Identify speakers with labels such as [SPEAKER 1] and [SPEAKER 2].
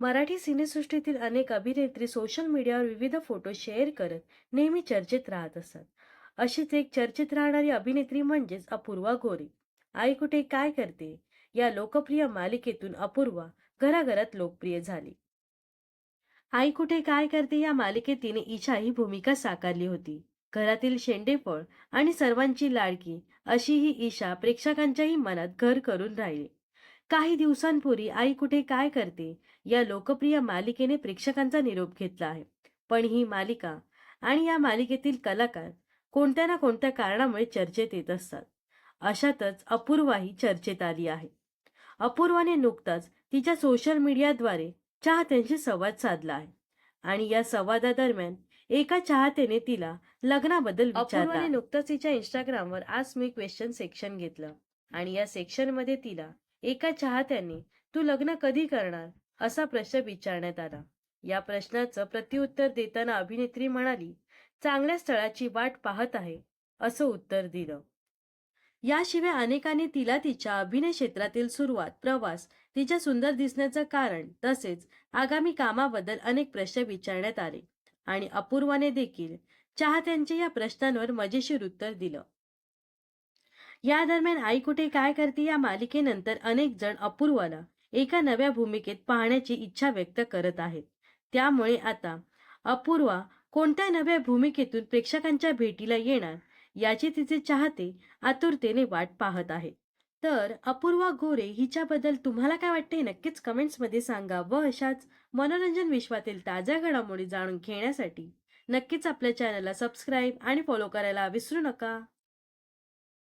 [SPEAKER 1] मराठी सिनेसृष्टीतील अनेक अभिनेत्री सोशल मीडियावर विविध फोटो शेअर करत नेहमी चर्चेत राहत असत. अशीच एक चर्चेत राहणारी अभिनेत्री म्हणजेच अपूर्वा गोरे. आई कुठे काय करते? या लोकप्रिय मालिकेतून अपूर्वा घराघरात लोकप्रिय झाली. आई कुठे काय करते? या मालिकेत तिने ईशा ही भूमिका साकारली होती. घरातील शेंडेफळ आणि सर्वांची लाडकी अशी ही ईशा प्रेक्षकांच्याही मनात घर करून राहिली. काही दिवसांपूर्वी आई कुठे काय करते या लोकप्रिय मालिकेने प्रेक्षकांचा निरोप घेतला आहे. पण ही मालिका आणि या मालिकेतील कलाकार कोणत्या ना कोणत्या कारणामुळे चर्चेत येत असतात. अशातच अपूर्वाही चर्चेत आली आहे. अपूर्वाने नुकताच तिच्या सोशल मीडियाद्वारे चाहत्यांशी संवाद साधला आहे आणि या संवादादरम्यान एका चाहत्याने तिला लग्नाबद्दल विचारले नुकतंच तिच्या इंस्टाग्रामवर आज मी क्वेश्चन सेक्शन घेतलं आणि या सेक्शनमध्ये तिला एका चाहत्याने तू लग्न कधी करणार? असा प्रश्न विचारण्यात आला. या प्रश्नाचं प्रत्युत्तर देताना अभिनेत्री म्हणाली चांगल्या स्थळाची वाट पाहत आहे असं उत्तर दिलं. याशिवाय अनेकांनी तिला तिच्या अभिनय क्षेत्रातील सुरुवात प्रवास तिच्या सुंदर दिसण्याचं कारण तसेच आगामी कामाबद्दल अनेक प्रश्न विचारण्यात आले आणि अपूर्वाने देखील चाहत्यांच्या या प्रश्नांवर मजेशीर उत्तर दिलं. या दरम्यान आई कुठे काय करते या मालिकेनंतर अनेक जण अपूर्वाला एका नव्या भूमिकेत पाहण्याची इच्छा व्यक्त करत आहेत. त्यामुळे आता अपूर्वा कोणत्या नव्या भूमिकेतून प्रेक्षकांच्या भेटीला येणार याची तिचे चाहते आतुरतेने वाट पाहत आहेत तर अपूर्वा गोरे हिच्याबद्दल तुम्हाला काय वाटते नक्कीच कमेंट्समध्ये सांगा व अशाच मनोरंजन विश्वातील ताज्या घडामोडी जाणून घेण्यासाठी नक्कीच आपल्या चॅनलला सबस्क्राईब आणि फॉलो करायला विसरू नका.